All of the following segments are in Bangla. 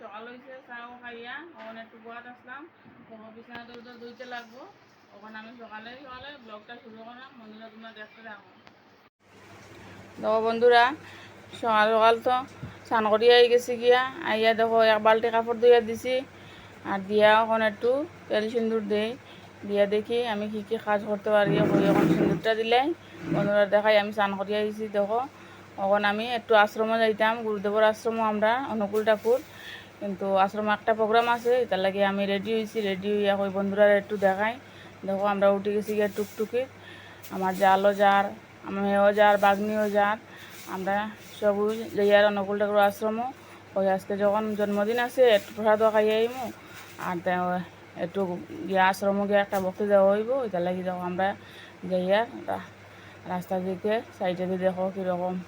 সকাল হয়েছে চাও খাইয়া ওখানে একটু গোয়াত আসলাম তোমার বিছানা লাগবো ওখানে আমি সকালে সকালে ব্লগটা শুরু করলাম বন্ধুরা তোমরা দেখতে থাকো। বন্ধুরা সকাল সকাল তো স্নান করিয়া গেছি গিয়া আইয়া দেখো এক বালতি কাপড় ধুইয়া দিছি আর দিয়া এখন একটু তেল সিন্দুর দেই, দিয়া দেখি আমি কি কি কাজ করতে পারি এখন সিন্দুরটা দিলাই বন্ধুরা দেখাই আমি স্নান করিয়া গেছি দেখো। এখন আমি একটু আশ্রমে যাইতাম, গুরুদেবর আশ্রম আমরা, অনুকূল ঠাকুর। কিন্তু আশ্রমে একটা প্রোগ্রাম আছে তার লাগে আমি রেডি হয়েছি রেডি হইয়া ওই বন্ধুরা একটু দেখাই। দেখো আমরা উঠে গেছি গিয়ে টুকটুকি। আমার জালও যার মেয়েও যার, বাগ্নিও যার। আমরা সবুজ যাইয়ার অনুকূল ঠাকুর আশ্রম। ওই আজকে যখন জন্মদিন আছে, একটু প্রসাদ খাইয়ে আইমু। আর একটু গিয়ে আশ্রম গিয়ে একটা বক্তি দেওয়া হইব ওইটার লাগি দেখো আমরা যাইয়ার রা- রাস্তার দিকে সাইডে দিয়ে দেখো কীরকম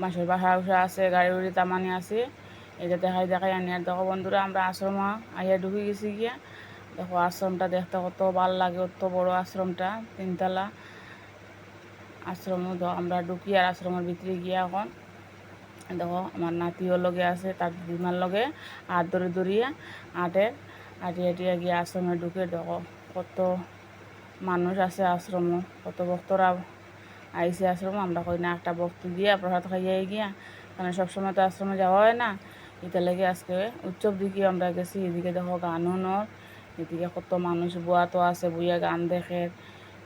মাসের বাসা উসা আছে, গাড়ি উড়ি তামানি আছে। এটা দেখাই দেখাই, আনি আর দেখো বন্ধুরা, আমরা আশ্রম আইয়া ঢুকে গেছি গিয়া। দেখো আশ্রমটা দেখতে কত ভালো লাগে অত বড় আশ্রমটা, তিনতলা। আশ্রম আমরা ঢুকি আর আশ্রমের ভিতরে গিয়া এখন। দেখো, আমার নাতিও লগে আছে, তার দিদিমার লগে। হাত ধরে ধরিয়া আটে আটিয়া আটিয়া গিয়া আশ্রমে ঢুকে দেখো, কত মানুষ আছে আশ্রম, কত ভক্তরা আইসে আশ্রম, আমরা কই না, একটা ভক্তি দিয়া, প্রসাদ খাইয়ে গিয়া। কারণ সবসময় তো আশ্রমে যাওয়া হয় না। এটা লাগে আজকে উৎসব দিকে আমরা গেছি, এদিকে দেখো গানও নর এদিকে কত মানুষ, বুয়া তো আছে, বুয়া গান দেখে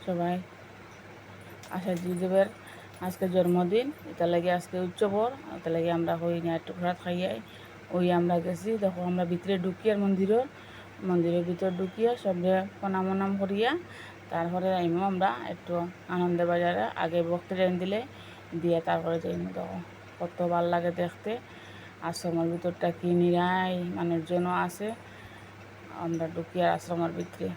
সবাই। আশা জিদেবের আজকে জন্মদিন এটা লাগে আজকে উৎসবর এটা লাগে আমরা হই না, একটু প্রসাদ খাইয়াই। ওই আমরা গেছি, দেখো আমরা ভিতরে ঢুকিয়ার মন্দিরের মন্দিরের ভিতর ঢুকিয়া সবে প্রণাম নাম করিয়া তারপরে আইমো আমরা একটু আনন্দ বাজারে আগে ভক্তি ট্রেন দিলে, দিয়ে তারপরে যাইমো দেখো কত ভালো লাগে দেখতে। আশ্রমের ভিতরটা কি নিরাই মানুষজনও আছে। আমরা ঢুকিয়ার আশ্রমের ভিতরে।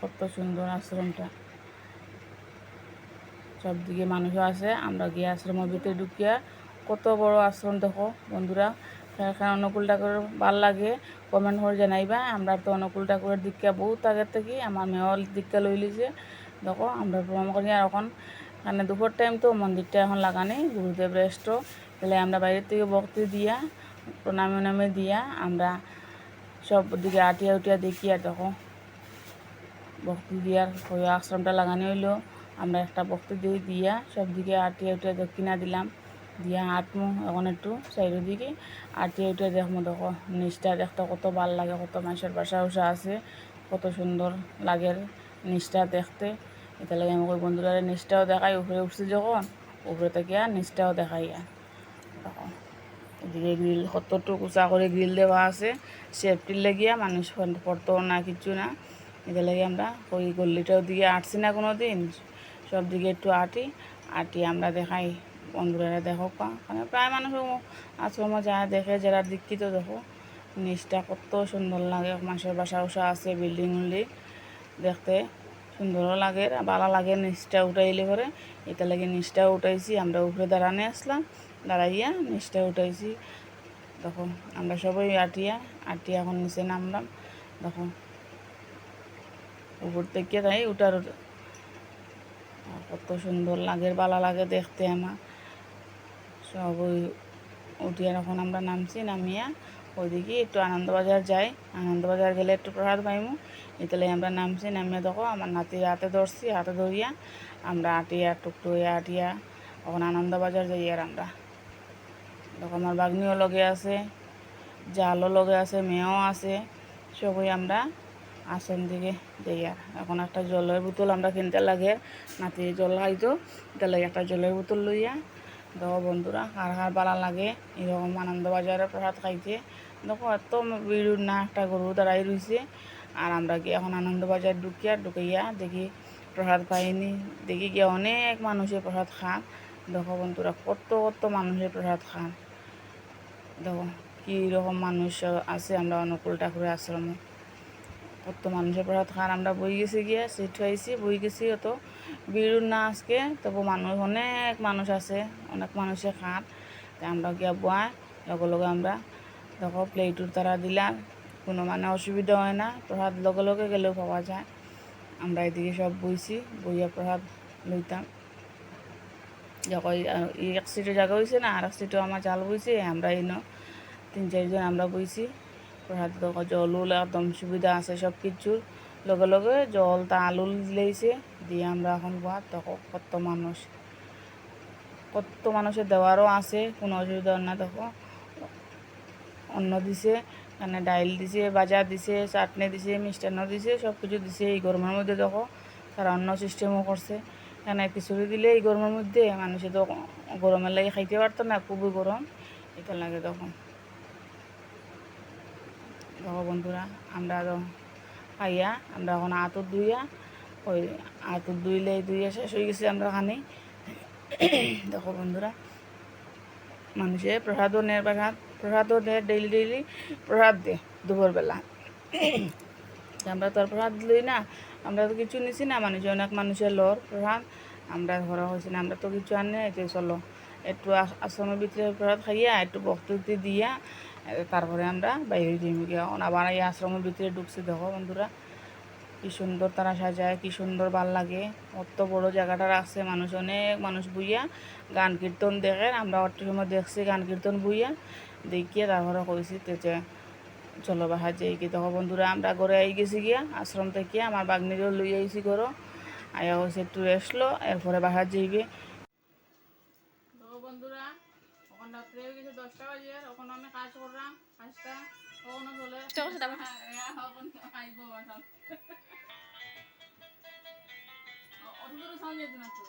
কত সুন্দর আশ্রমটা। সব দিকে মানুষও আছে। আমরা গিয়ে আশ্রমের ভিতরে ঢুকিয়া কত বড় আশ্রম দেখো বন্ধুরা। এখানে অনুকূল ঠাকুরের ভালো লাগে কমেন্ট করে জানাইবা। আমরা তো অনুকূল ঠাকুরের দীক্ষা বহুত আগের থেকে আমার মেয়র দীক্ষা লই লিছে দেখো, আমরা প্রণাম করি। আর এখন মানে দুপুর টাইম তো, মন্দিরটা এখন লাগানি গুরুদেব রেস্ট তাহলে আমরা বাইরের থেকে ভক্তি দিয়া, প্রণামে নামে দিয়া, আমরা সব দিকে আটিয়া উটিয়া দেখি। আর দেখো, ভক্তি দিয়ার আশ্রমটা লাগানো হইল। আমরা একটা ভক্তি দিয়ে দিয়া সব দিকে আটিয়া উটিয়া দক্ষিণা দিলাম। দিয়া আটমু এখন একটু সাইডের দিকে আটিয়া উটিয়া দেখমু দেখো নিচটা দেখতে কত ভালো লাগে, কত মানুষের বাসা উসা আছে, কত সুন্দর লাগে নিচটা দেখতে। এটা লাগে আমাকে বন্ধুরা নিচটাও দেখাই উপরে উঠছি যখন উপরে থেকে আর নিচটাও দেখাই আর দেখো, এদিকে গ্রিল কতটুকু উঁচা করে গ্রিল দেওয়া আছে সেফটির লেগিয়া মানুষ পড়তো না কিছু না। এটা লাগে আমরা ওই গল্লিটাও দিকে আটছি না কোনো দিন সব দিকে একটু আটি আটি আমরা দেখাই। বন্ধুরা দেখো মানে প্রায় মানুষ আশ্রমে যায় দেখে, যারা দীক্ষিত দেখো। নিচটা কত সুন্দর লাগে মানুষের বাসা উসা আছে, বিল্ডিং উল্ডিং দেখতে সুন্দরও লাগে, ভালো লাগে নিচটা উঠাইলে পরে। এটা লাগে নিচটা উঠাইছি, আমরা উপরে দাঁড়ানে আসলাম, দাঁড়াইয়া নিচটা উঠাইছি। দেখো, আমরা সবাই আটিয়া আটিয়া এখন নিচে নামলাম। দেখো, উপর থেকে তাই উঠার কত সুন্দর লাগে, ভালো লাগে দেখতে আমার। সব ওই উঠিয়ে এখন আমরা নামছি, নামিয়া ওইদিকে একটু আনন্দবাজার যাই। আনন্দবাজার গেলে একটু প্রসাদ পাইমু। এতালে আমরা নামছি, নামিয়ে দেখো আমার নাতির হাতে ধরছি, হাতে ধরিয়া আমরা আটিয়া টুকটু আটিয়া এখন আনন্দবাজার যাই আর আমরা। দেখো আমার বাগ্নিও লগে আছে, জালও লগে আছে, মেয়েও আছে, সবই আমরা আসন দিকে যাই আর। এখন একটা জলের বোতল আমরা কিনতে লাগে নাতি জল খাইতো লাগে একটা জলের বোতল লইয়া দেখো বন্ধুরা, হার হার বালা লাগে। এরকম আনন্দবাজারে প্রসাদ খাইতে। দেখো, এত ভিড় না, একটা গরু দাঁড়াই রয়েছে আর আমরা গিয়ে এখন আনন্দবাজার ঢুকিয়া, ঢুকাইয়া দেখি প্রসাদ পাইনি। দেখি গিয়ে অনেক মানুষে প্রসাদ খান। দেখো বন্ধুরা, কত কত মানুষের প্রসাদ খান। দেখো কীরকম মানুষ আছে আমরা অনুকূল ঠাকুরের আশ্রমে। কত মানুষের প্রসাদ খান। আমরা বই গেছি গিয়ে, সিট হয়েছি বই গেছি অত। ভিড় না আজকে, তবু মানুষ অনেক মানুষ আছে, অনেক মানুষে খান তাই আমরা গিয়া বয় লগে লগে আমরা, দেখো প্লেটুর তারা দিলাম। কোনো মানে অসুবিধা হয় না, প্রসাদ লগে লগে গেলেও পাওয়া যায়। আমরা এদিকে সব বইছি, বইয়া প্রসাদ লইতাম। এই এক সিটের জায়গা হয়েছে না আর এক সিটও আমার জাল বইছে, আমরা এই ন তিন চারজন আমরা বইছি। প্রসাদ, দেখো, জল, উল, একদম সুবিধা আছে সব কিছুর লগে লগে জল আলু দিলেইছে দিয়ে আমরা এখন বাদ, দেখো কত মানুষ। কত মানুষের দেওয়ারও আছে, কোনো অসুবিধা না, দেখো। অন্ন দিছে মানে ডাইল দিছে, বাজা দিছে, চাটনি দিছে, মিষ্টান্ন দিছে, সব কিছু দিছে এই গরমের মধ্যে, দেখো। তারা অন্য সিস্টেমও করছে। এখানে খিচুড়ি দিলে এই গরমের মধ্যে মানুষে তো গরমের লাগে খাইতে পারতো না, খুবই গরম। এটা লাগে তখন দেখো বন্ধুরা, আমরা খাইয়া, আমরা এখন আতর ধুইয়া, ওই আতর ধুইলে ধুইয়া শেষ হয়ে গেছে আমরা খানি। দেখো বন্ধুরা, মানুষে প্রসাদও নেয় প্রসাদ প্রসাদও দেয় ডেইলি ডেইলি প্রসাদ দেয় দুপুরবেলা। আমরা তো আর প্রসাদ লই না, আমরা তো কিছু নিছি না, মানুষ অনেক মানুষের লর প্রসাদ, আমরা ঘরে হয়েছি না, আমরা তো কিছু আনে এতে চলো, একটু আশ্রমের ভিতরে প্রসাদ খাইয়া, একটু বক্তব্য দিয়া তারপরে আমরা বাইরে যাই গিয়ে। আবার এই আশ্রমের ভিতরে ঢুকছি। দেখো বন্ধুরা, কি সুন্দর তারা সাজায়, কি সুন্দর ভালো লাগে। অত বড় জায়গাটা রাখছে মানুষ, অনেক মানুষ বুইয়া। গান কীর্তন দেখে আমরা অত সময় দেখছি গান কীর্তন বুইয়া। দেখিয়ে তারপরে কইছি তেতে চলো বাহার যাই কি দেখো বন্ধুরা, আমরা ঘরে আই গেছি গিয়া, আশ্রম থেকে আমার বাগনিরও লই আইছি ঘরও। আয়া হয়েছে একটু রেস্ট লো, এরপরে বাহার যাইবে। এখন রাত্রে হয়ে গেছে দশটা বাজে আমি কাজ করলাম কাজটা কখনো চলে আইব বাসা অত দূরে সাউন্ড যেত না তো।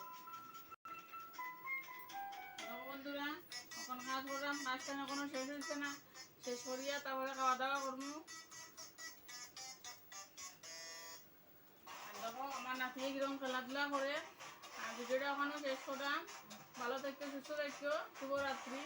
বন্ধুরা এখন কাজ করলাম কাজটা এখনও শেষ হচ্ছে না। শেষ করিয়া তারপরে খাওয়া দাওয়া করব। আর দেখো আমার কীরকম খেলাধুলা করে। আর ভিডিওটা ওখানে শেষ করলাম থাকতে সুস্থ থাকতো শুভরাত্রি।